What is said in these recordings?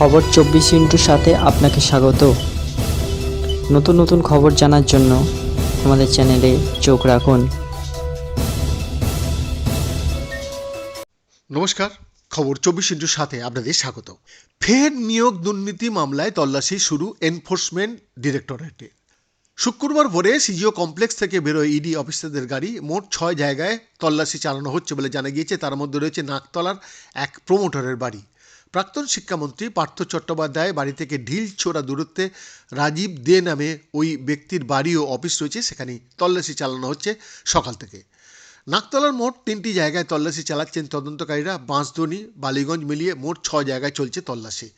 খবর চব্বিশ ইন্টুর সাথে আপনাকে স্বাগত। নতুন নতুন খবর জানার জন্য আমাদের চ্যানেলে চোখ রাখুন। নমস্কার, খবর চব্বিশ ইন্টুর সাথে আপনাদের স্বাগত। ফের নিয়োগ দুর্নীতি মামলায় তল্লাশি শুরু এনফোর্সমেন্ট ডিরেক্টরেটে শুক্রবার ভোরে সিজিও কমপ্লেক্স থেকে বেরোয় ইডি অফিসারদের গাড়ি। মোট ছয় জায়গায় তল্লাশি চালানো হচ্ছে বলে জানা গিয়েছে। তার মধ্যে রয়েছে নাকতলার এক প্রমোটরের বাড়ি। প্রাক্তন শিক্ষামন্ত্রী পার্থ চট্টোপাধ্যায় বাড়ি থেকে ঢিল ছোড়া দূরত্বে রাজীব দে নামে ওই ব্যক্তির বাড়ি ও অফিস রয়েছে সেখানে তল্লাশি চালানো হচ্ছে সকাল থেকে। নাকতলার মোট তিনটি জায়গায় তল্লাশি চালাচ্ছেন তদন্তকারীরা বাঁশদনি বালিগঞ্জ মিলিয়ে মোট ছ জায়গায় চলছে তল্লাশি।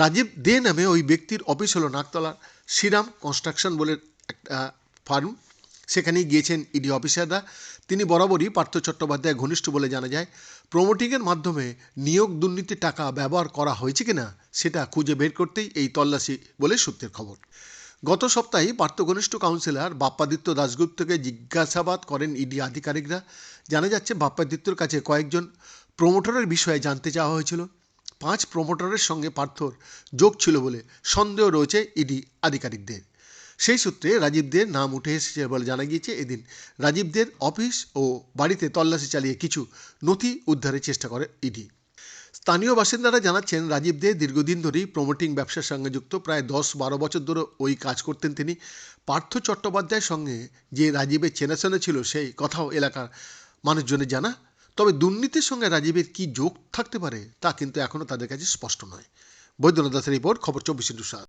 রাজীব দে নামে ওই ব্যক্তির অফিস হলো নাকতলার শ্রীরাম কনস্ট্রাকশন বলে একটা ফার্ম। সেখানেই গিয়েছেন ইডি অফিসাররা। তিনি বরাবরই পার্থ চট্টোপাধ্যায় ঘনিষ্ঠ বলে জানা যায়, প্রমোটিংয়ের মাধ্যমে নিয়োগ দুর্নীতির টাকা ব্যবহার করা হয়েছে কিনা সেটা খুঁজে বের করতেই এই তল্লাশি বলে সূত্রের খবর। গত সপ্তাহে পার্থ ঘনিষ্ঠ কাউন্সিলর বাপ্পাদিত্য দাশগুপ্তকে জিজ্ঞাসাবাদ করেন ইডি আধিকারিকরা। জানা যাচ্ছে, বাপ্পাদিত্যর কাছে কয়েকজন প্রমোটরের বিষয়ে জানতে চাওয়া হয়েছিল। পাঁচ প্রমোটরের সঙ্গে পার্থর যোগ ছিল বলে সন্দেহ রয়েছে ইডি আধিকারিকদের। সেই সূত্রে রাজীবদের নাম উঠে এসেছে বলে জানা গিয়েছে এদিন। রাজীবদের অফিস ও বাড়িতে তল্লাশি চালিয়ে কিছু নথি উদ্ধারের চেষ্টা করে ইডি। স্থানীয় বাসিন্দারা জানাচ্ছেন রাজীব দে দীর্ঘদিন ধরেই প্রমোটিং ব্যবসার সঙ্গে যুক্ত, প্রায় দশ বারো বছর ধরে ওই কাজ করতেন তিনি। পার্থ চট্টোপাধ্যায়ের সঙ্গে যে রাজীবের চেনাশোনা ছিল, সেই কথাও এলাকার মানুষজনের জানা। তবে দুর্নীতির সঙ্গে রাজীবের কি যোগ থাকতে পারে, তা কিন্তু এখনও তাদের কাছে স্পষ্ট নয়। বৈদ্যনাথ দাসের রিপোর্ট, খবর চব্বিশ ইন্টু সাত।